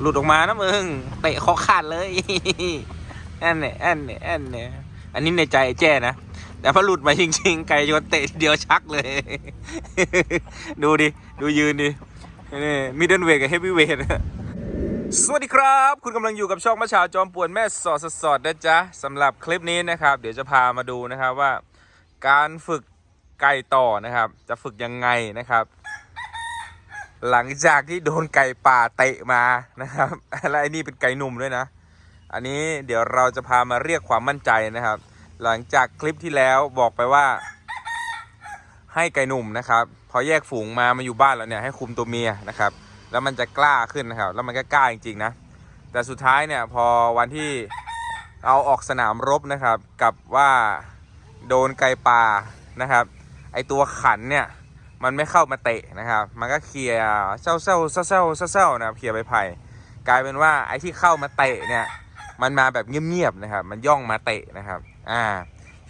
หลุดออกมานะมึงเตะคอขาดเลยอันเนี่ยอันเนี่ยอันเนี่ยอันนี้ในใจแจ้นะ แต่พอหลุดมาจริงๆ ไก่โยนเตะเดียวชักเลย ดูดิ ดูยืนดินี่มิดเดิลเวทกับเฮฟวีเวทสวัสดีครับ คุณกำลังอยู่กับช่องมาชาวจอมป่วนแม่สอดสดนะจ๊ะสำหรับคลิปนี้นะครับ เดี๋ยวจะพามาดูนะครับว่า การฝึกไก่ต่อนะครับ จะฝึกยังไงนะครับ หลังจากที่โดนไก่ป่าเตะมานะครับ และไอ้นี่เป็นไก่หนุ่มด้วยนะ อันนี้เดี๋ยวเราจะพามาเรียกความมั่นใจนะครับ หลังจากคลิปที่แล้วบอกไปว่า ให้ไก่หนุ่มนะครับ พอแยกฝูงมามาอยู่บ้านแล้วเนี่ยให้คุมตัวเมียนะครับ แล้วมันจะกล้าขึ้นนะครับ แล้วมันก็กล้าจริงๆนะ แต่สุดท้ายเนี่ยพอวันที่เอาออกสนามรบนะครับ กับว่าโดนไก่ป่านะครับ ไอตัวขันเนี่ย มันไม่เข้ามาเตะนะครับ มันก็เคลียร์เศร้าเศร้าเศร้าเศร้าเศร้านะครับเคลียร์ใบไผ่กลายเป็นว่าไอ้ที่เข้ามาเตะเนี่ย มันมาแบบเงียบๆนะครับ มันย่องมาเตะนะครับ อ่า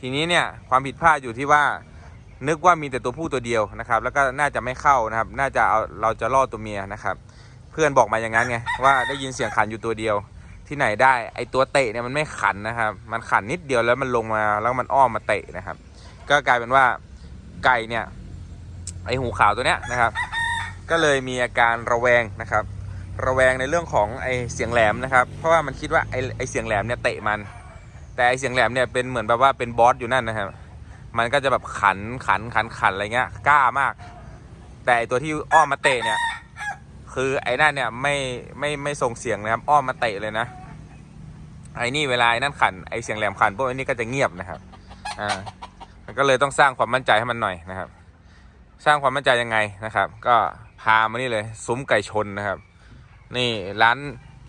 ทีนี้เนี่ยความผิดพลาดอยู่ที่ว่า นึกว่ามีแต่ตัวผู้ตัวเดียวนะครับ แล้วก็น่าจะไม่เข้านะครับ น่าจะเอาเราจะล่อตัวเมียนะครับ เพื่อนบอกมาอย่างนั้นไงว่าได้ยินเสียงขันอยู่ตัวเดียว ที่ไหนได้ไอตัวเตะเนี่ยมันไม่ขันนะครับ มันขันนิดเดียวแล้วมันลงมาแล้วมันอ้อมมาเตะนะครับ ก็กลายเป็นว่าไก่เนี่ย ไอหูขาวตัวเนี้ยนะครับ ก็เลยมีอาการระแวงนะครับ ระแวงในเรื่องของไอเสียงแหลมนะครับ เพราะว่ามันคิดว่าไอไอเสียงแหลมเนี่ยเตะมัน แต่ไอเสียงแหลมเนี่ยเป็นเหมือนแบบว่าเป็นบอสอยู่นั่นนะครับมันก็จะแบบขันขันขันขันอะไรเงี้ยกล้ามาก แต่ไอตัวที่อ้อมมาเตะเนี่ย คือไอ้นั่นเนี่ยไม่ไม่ไม่ส่งเสียงนะครับ อ้อมมาเตะเลยนะไอ้นี่เวลาไอ้นั่นขันไอ้เสียงแหลมขันพวกไอ้นี่ก็จะเงียบนะครับอ่ามันก็เลยต้องสร้างความมั่นใจให้มันหน่อยนะครับ สร้างความมั่นใจยังไงนะครับ ก็พามานี่เลยซุ้มไก่ชนนะครับ นี่ร้าน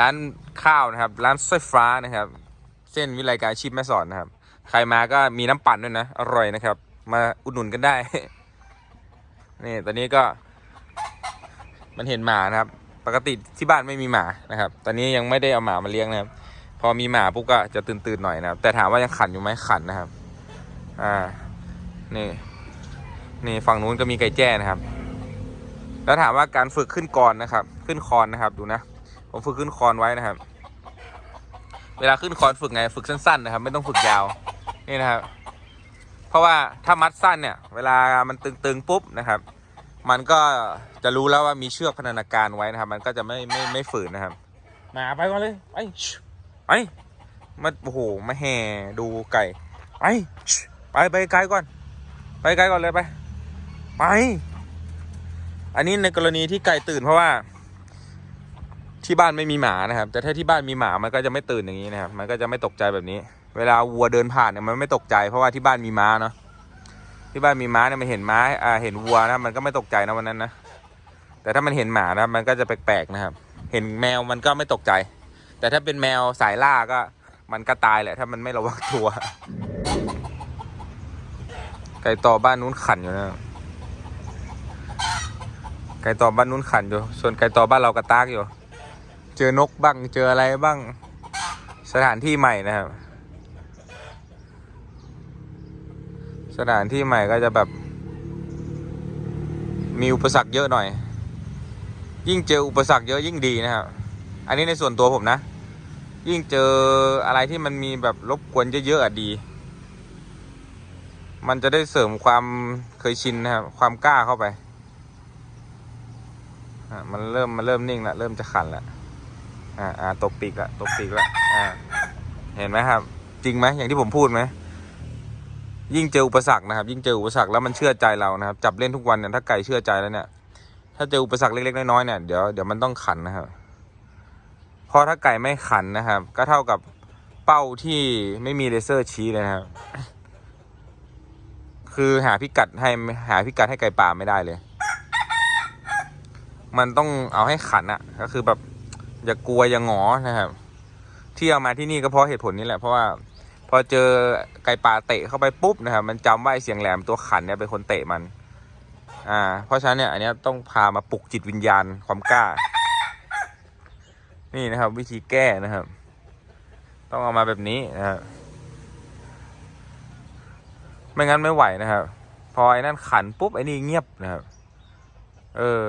ร้านข้าวนะครับ ร้านสร้อยฟ้านะครับ เส้นวิไลการอาชีพแม่สอดนะครับ ใครมาก็มีน้ำปั่นด้วยนะ อร่อยนะครับ มาอุดหนุนกันได้ นี่ตอนนี้ก็มันเห็นหมานะครับ ปกติที่บ้านไม่มีหมานะครับ ตอนนี้ยังไม่ได้เอาหมามาเลี้ยงนะครับ พอมีหมาปุ๊บก็จะตื่นตื่นหน่อยนะครับ แต่ถามว่ายังขันอยู่ไหมขันนะครับ อ่า นี่ นี่ฝั่งนู้นก็มีไก่แจ้นะครับ แล้วถามว่าการฝึกขึ้นกรนะครับ ขึ้นคอนนะครับ ดูนะ ผมฝึกขึ้นคอนไว้นะครับ เวลาขึ้นคอนฝึกไงฝึกสั้นๆนะครับ ไม่ต้องฝึกยาวนี่นะครับ เพราะว่าถ้ามัดสั้นเนี่ย เวลามันตึงๆปุ๊บนะครับ มันก็จะรู้แล้วว่ามีเชือกพันธนาการไว้นะครับ มันก็จะไม่ไม่ไม่ฝืนนะครับมาไปก่อนเลยไปชิไปมาโอ้โหมาแห่ดูไก่ไปชิไปไปไกลก่อน ไปไกลก่อนเลยไป ไป อันนี้ในกรณีที่ไก่ตื่นเพราะว่า ที่บ้านไม่มีหมานะครับ แต่ถ้าที่บ้านมีหมามันก็จะไม่ตื่นอย่างนี้นะครับ มันก็จะไม่ตกใจแบบนี้ เวลาวัวเดินผ่านเนี่ยมันไม่ตกใจ เพราะว่าที่บ้านมีม้าเนาะที่บ้านมีม้าเนี่ยมันเห็นม้าอ่าเห็นวัวนะมันก็ไม่ตกใจนะวันนั้นนะแต่ถ้ามันเห็นหมานะมันก็จะแปลกๆนะครับ เห็นแมวมันก็ไม่ตกใจ แต่ถ้าเป็นแมวสายล่าก็มันก็ตายแหละ ถ้ามันไม่ระวังตัวไก่ต่อบ้านนู้นขันอยู่นะ ไก่ต่อบ้านนู้นขันอยู่ ส่วนไก่ต่อบ้านเรากระตากอยู่ เจอนกบ้าง เจออะไรบ้าง สถานที่ใหม่นะครับ สถานที่ใหม่ก็จะแบบ มีอุปสรรคเยอะหน่อย ยิ่งเจออุปสรรคเยอะยิ่งดีนะครับ อันนี้ในส่วนตัวผมนะ ยิ่งเจออะไรที่มันมีแบบรบกวนเยอะๆอะดี มันจะได้เสริมความเคยชินนะครับ ความกล้าเข้าไป อะมันเริ่มมันเริ่มนิ่งละเริ่มจะขันละอ่าอ่าตกปีกละตกปีกละอ่าเห็นไหมครับ จริงไหมอย่างที่ผมพูดไหมยิ่งเจออุปสรรคนะครับ ยิ่งเจออุปสรรคแล้วมันเชื่อใจเรานะครับ จับเล่นทุกวันเนี่ยถ้าไก่เชื่อใจแล้วเนี่ย ถ้าเจออุปสรรคเล็กๆน้อยๆเนี่ยเดี๋ยวเดี๋ยวมันต้องขันนะครับเพราะถ้าไก่ไม่ขันนะครับ ก็เท่ากับเป้าที่ไม่มีเลเซอร์ชี้เลยนะครับ คือหาพิกัดให้หาพิกัดให้ไก่ป่าไม่ได้เลย มันต้องเอาให้ขันอะก็คือแบบอย่ากลัวอย่างหงอนะครับ ที่เอามาที่นี่ก็เพราะเหตุผลนี้แหละเพราะว่าพอเจอไก่ป่าเตะเข้าไปปุ๊บนะครับ มันจำว่าไอ้เสียงแหลมตัวขันเนี่ยเป็นคนเตะมัน อ่า เพราะฉะนั้นเนี่ยอันเนี้ยต้องพามาปลุกจิตวิญญาณความกล้า นี่นะครับ วิธีแก้นะครับ ต้องเอามาแบบนี้นะครับไม่งั้นไม่ไหวนะครับ พอไอ้นั่นขันปุ๊บไอ้นี่เงียบนะครับ เออ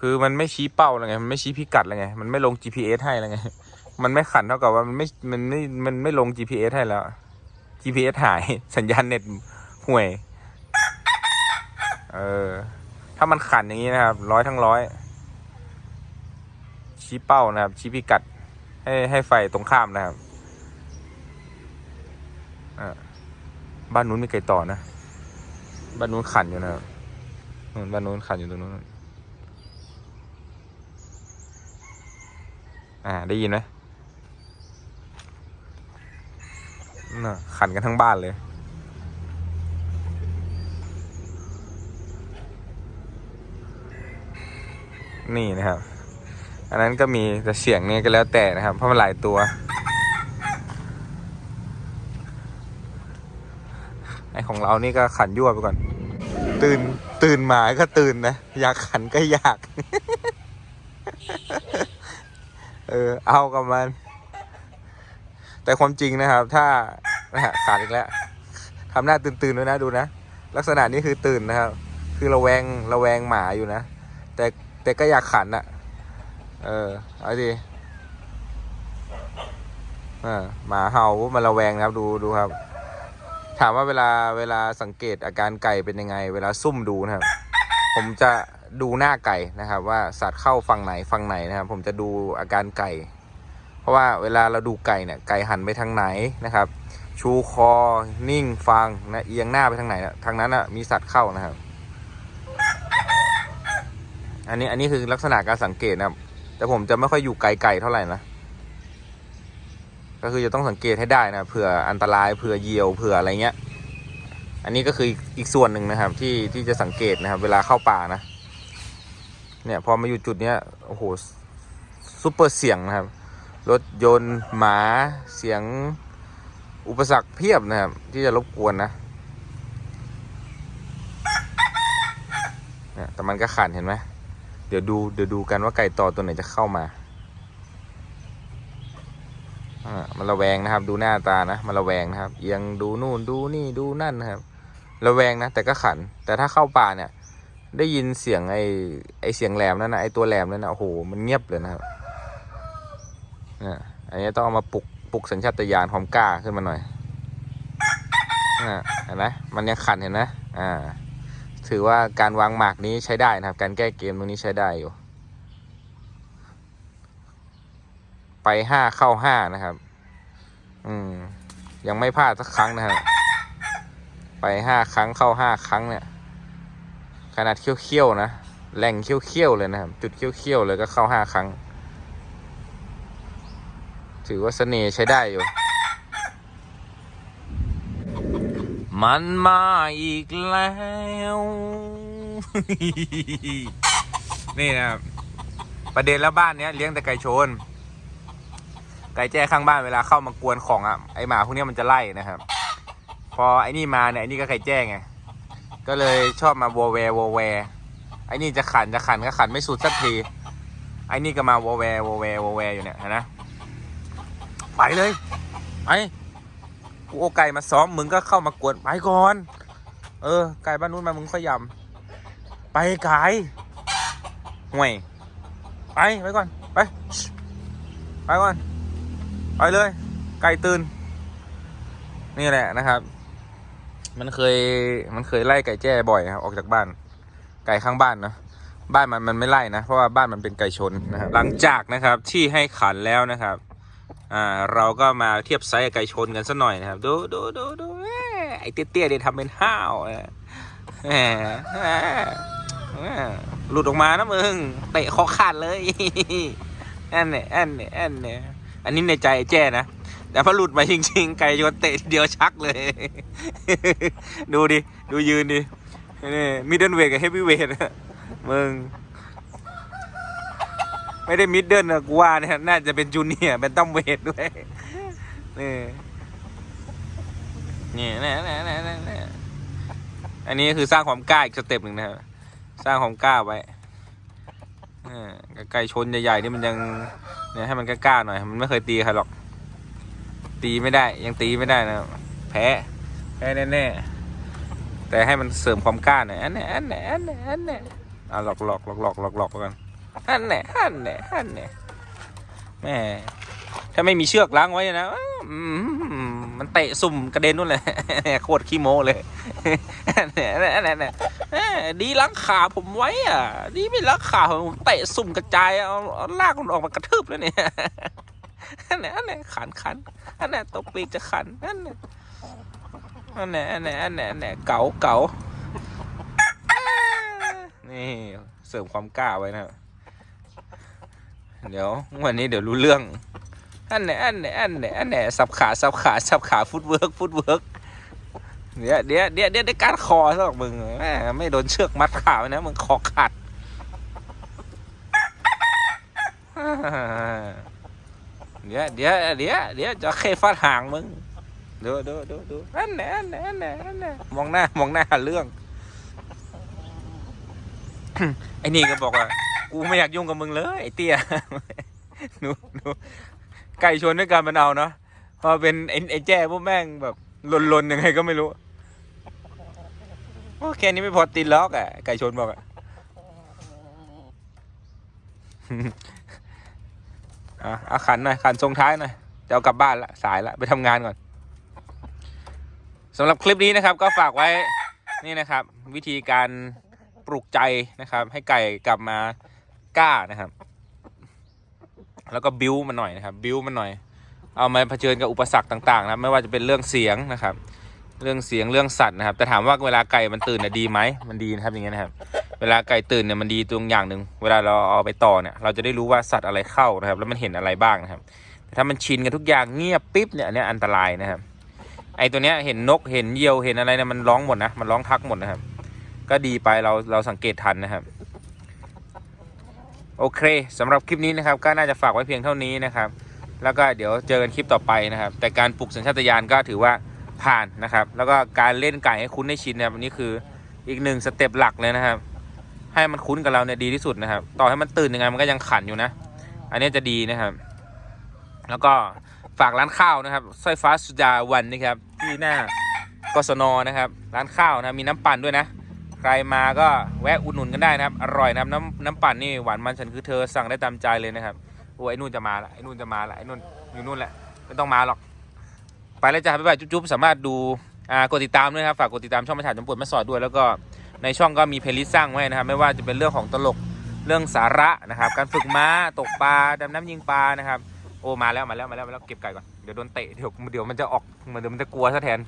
คือมันไม่ชี้เป้าแล้วไง มันไม่ชี้พิกัดแล้วไง มันไม่ลง GPS ให้แล้วไง มันไม่ขันเท่ากับว่ามันไม่ มันไม่ มันไม่ลง GPS ให้แล้ว GPS หาย สัญญาณเน็ตห่วย เออ ถ้ามันขันอย่างนี้นะครับ ร้อยทั้งร้อย ชี้เป้านะครับ ชี้พิกัด ให้ให้ไฟตรงข้ามนะครับบ้านนู้นมีไก่ต่อนะ บ้านนู้นขันอยู่นะครับบ้านนู้นขันอยู่ตรงนู้น อ่า ได้ยินไหมน่ะขันกันทั้งบ้านเลย นี่นะครับ อันนั้นก็มีแต่เสียงเนี่ยก็แล้วแต่นะครับ เพราะมันหลายตัว ไอของเรานี่ก็ขันยั่วไปก่อน ตื่นตื่นมาก็ตื่นนะ อยากขันก็อยาก เออ เอากับมัน แต่ความจริงนะครับ ถ้านะฮะขาดอีกแล้วทำหน้าตื่นตื่นๆด้วยนะดูนะ ลักษณะนี้คือตื่นนะครับ คือระแวงระแวงหมาอยู่นะ แต่แต่ก็อยากขันอะเออ เอาดิอ่าหมาเห่าปุ๊บมันระแวงนะครับ ดูดูครับ ถามว่าเวลาเวลาสังเกตอาการไก่เป็นยังไง เวลาซุ่มดูนะครับ ผมจะ ดูหน้าไก่นะครับ ว่าสัตว์เข้าฝั่งไหนฝั่งไหนนะครับ ผมจะดูอาการไก่ เพราะว่าเวลาเราดูไก่เนี่ยไก่หันไปทางไหนนะครับ ชูคอนิ่งฟังนะเอียงหน้าไปทางไหนนะทางนั้นอะมีสัตว์เข้านะครับ อันนี้อันนี้คือลักษณะการสังเกตนะครับ แต่ผมจะไม่ค่อยอยู่ไกลไก่เท่าไหร่นะก็คือจะต้องสังเกตให้ได้นะเผื่ออันตรายเผื่อเหยี่ยวเผื่ออะไรเงี้ย อันนี้ก็คืออีกส่วนหนึ่งนะครับที่ที่จะสังเกตนะครับ เวลาเข้าป่านะ เนี่ยพอมาอยู่จุดเนี้ยโอ้โหซุปเปอร์เสียงนะครับ รถยนต์หมาเสียงอุปสรรคเพียบนะครับ ที่จะรบกวนนะเนี่ยแต่มันก็ขันเห็นไหมเดี๋ยวดูเดี๋ยวดูกันว่าไก่ต่อตัวไหนจะเข้ามาอ่ามันระแวงนะครับ ดูหน้าตานะมันระแวงนะครับเอียงดูนู่นดูนี่ดูนั่นนะครับระแวงนะแต่ก็ขัน แต่ถ้าเข้าป่าเนี่ย ได้ยินเสียงไอ้ไอ้เสียงแหลมนั่นนะไอ้ตัวแหลมนั่นนะโอ้โหมันเงียบเลยนะครับนี่ยอันนี้ต้องเอามาปลุกปลุกสัญชาตญาณความกล้าขึ้นมาหน่อยอ่าเห็นไหมมันยังขันเห็นไหมอ่า ถือว่าการวางหมากนี้ใช้ได้นะครับ การแก้เกมตรงนี้ใช้ได้อยู่ ไปห้าเข้าห้านะครับ อืมยังไม่พลาดสักครั้งนะครับไปห้าครั้งเข้าห้าครั้งเนี่ย นาดเคี้ยวๆนะแหล่งเคี้ยวๆเลยนะครับจุดเคี้ยวๆเลยก็เข้าห้าครั้ง ถือว่าเสน่ห์ใช้ได้อยู่ มันมาอีกแล้ว นี่นะครับประเด็นแล้วบ้านเนี้ยเลี้ยงแต่ไก่ชน ไก่แจ้ข้างบ้านเวลาเข้ามากวนของอะไอหมาพวกนี้มันจะไล่นะครับ พอไอ้นี่มาเนี่ยไอ้นี่ก็ไก่แจ้ไง ก็เลยชอบมาวัวแวร์วัวแวร์ไอ้นี่จะขันจะขันก็ขันไม่สุดสักที ไอ้นี่ก็มาวัวแวร์วัวแวร์วัวแวร์อยู่เนี่ยเห็นนะไปเลยไปกูโอไก่มาซ้อมมึงก็เข้ามากวนไปก่อน เออ ไก่บ้านนู้นมามึงค่อยยำไปไก่ห่วยไปไปก่อนไปไปก่อนไปเลย ไก่ตื่น นี่แหละนะครับ มันเคยมันเคยไล่ไก่แจ้บ่อยครับออกจากบ้าน ไก่ข้างบ้านเนะบ้านมันมันไม่ไล่นะ เพราะว่าบ้านมันเป็นไก่ชนนะครับหลังจากนะครับที่ให้ขันแล้วนะครับ อ่าเราก็มาเทียบไซส์ไก่ชนกันสักหน่อยนะครับ ดูดูดูดูแหม่ไอ้เตี้ยๆเดี๋ยวทำเป็นห้าวนะหลุดออกมานะมึงเตะคอขาดเลยอันเนี่ยอันเนี่ยอันเนี่ยอันนี้ในใจไอ้แจ้นะ แต่พอหลุดมาจริงๆ ไก่โยนเตะเดียวชักเลย ดูดิ ดูยืนดินี่มิดเดิลเวทกับเฮฟวีเวทมึง ไม่ได้มิดเดิลนะกูว่าเนี่ยน่าจะเป็นจูเนียร์เป็นตั้มเวทด้วย นี่นี่นี่นี่นี่นี่นี่อันนี้คือสร้างความกล้าอีกสเต็ปหนึ่งนะครับ สร้างความกล้าไว้ไก่ชนใหญ่ๆนี่มันยังเนี่ยให้มันกล้าๆหน่อย มันไม่เคยตีใครหรอก ตีไม่ได้ยังตีไม่ได้นะครับแพ้แพ้แน่ๆแต่ให้มันเสริมความกล้าหน่อยอันเนี้ยอันเนี้ยอันเนี้ยอันเนี้ยอะหลอกหลอกหลอกหลอกหลอกหลอกกันอันแหน่อันแหน่อันแหน่แม่ถ้าไม่มีเชือกล้างไว้นะอืมมันเตะสุ่มกระเด็นนู่นเลยโคตรขี้โม้เลยอันแหน่อันแหน่อันแหน่แหม่ดีล้างขาผมไว้อะดีไม่ล้างขาผมเตะสุ่มกระจายเอาลากมันออกมากระทืบแล้วเนี่ย อันแหนอันแหน่ขันขันอันแหน่ตบปีกจะขันอันแหน่อันแหน่อันแหน่อันแหน่อันแหน่เก๋าเก๋านี่เสริมความกล้าไว้นะเดี๋ยววันนี้เดี๋ยวรู้เรื่องอันไหนอันไหนอันไหนอันไหนสับขาสับขาสับขาฟุตเวิร์กฟุตเวิร์กเดี๋ยวเดี๋ยวเดี๋ยวเดี๋ยวได้การคอซะหรอกมึงไม่โดนเชือกมัดขาไว้นะมึงคอขาด เดี๋ยวเดี๋ยวเดี๋ยวเดี๋ยวจะเคฟาดหางมึงดูดูดูดูอันไหนอันไหนอันไหนอันไหนมองหน้ามองหน้าเรื่องไอ้นี่ก็บอกว่า กูไม่อยากยุ่งกับมึงเลยไอ้เตี้ยหนูหนูไก่ชนด้วยกันมันเอาเนาะพอเป็นไอ้แจ้พวกแม่งแบบลนๆยังไงก็ไม่รู้โอ้แค่นี้ไม่พอตีนล็อกอะไก่ชนบอกอะ อะเอาขันหน่อยขันทรงท้ายหน่อยจะเอากลับบ้านละสายละไปทำงานก่อนสำหรับคลิปนี้นะครับ ก็ฝากไว้นี่นะครับ วิธีการปลุกใจนะครับ ให้ไก่กลับมากล้านะครับ แล้วก็บิ้วมันหน่อยนะครับ บิ้วมันหน่อย เอามาเผชิญกับอุปสรรคต่างๆนะไม่ว่าจะเป็นเรื่องเสียงนะครับ เรื่องเสียงเรื่องสัตว์นะครับ แต่ถามว่าเวลาไก่มันตื่นเนี่ยดีไหมมันดีนะครับอย่างเงี้ยนะครับ เวลาไก่ตื่นเนี่ยมันดีตรงอย่างหนึ่งเวลาเราเอาไปต่อเนี่ยเราจะได้รู้ว่าสัตว์อะไรเข้านะครับ แล้วมันเห็นอะไรบ้างนะครับแต่ถ้ามันชินกับทุกอย่างเงียบปิ๊บเนี่ยอันนี้อันตรายนะครับไอตัวเนี้ยเห็นนกเห็นเหยี่ยวเห็นอะไรเนี่ยมันร้องหมดนะมันร้องทักหมดนะครับ ก็ดีไปเราเราสังเกตทันนะครับ โอเคสำหรับคลิปนี้นะครับ ก็น่าจะฝากไว้เพียงเท่านี้นะครับ แล้วก็เดี๋ยวเจอกันคลิปต่อไปนะครับ แต่การปลุกสัญชาตญาณก็ถือว่าผ่านนะครับ แล้วก็การเล่นไก่ให้คุ้นให้ชินนะครับนนี้คืออีกหนึ่งสเต็ปหลักเลยนะครับ ให้มันคุ้นกับเราเนี่ยดีที่สุดนะครับ ต่อให้มันตื่นยังไงมันก็ยังขันอยู่นะ อันนี้จะดีนะครับ แล้วก็ฝากร้านข้าวนะครับสร้อยฟ้าสุดาวันนะครับที่หน้ากศนนะครับ ร้านข้าวนะมีน้ำปั่นด้วยนะ ใครมาก็แวะอุดหนุนกันได้นะครับ อร่อยนะน้ำน้ำปั่นนี่หวานมันฉันคือเธอสั่งได้ตามใจเลยนะครับโอ้ไอ้นู่นจะมาละไอ้นู่นจะมาละไอ้นู่นอยู่นู่นแหละไม่ต้องมาหรอก ไปแล้วจ้าบ๊ายบายจุ๊บๆสามารถดูอ่ากดติดตามด้วยครับฝากกดติดตามช่องมาฉาจมปวดม่สอดด้วยแล้วก็ ในช่องก็มีเพลย์ลิสต์สร้างไว้นะครับ ไม่ว่าจะเป็นเรื่องของตลกเรื่องสาระนะครับ การฝึกม้าตกปลาดำน้ำยิงปลานะครับ โอ้มาแล้วมาแล้วมาแล้วมาแล้วเก็บไก่ก่อนเดี๋ยวโดนเตะเดี๋ยวเดี๋ยวมันจะออกเดี๋ยวมันจะกลัวซะแทน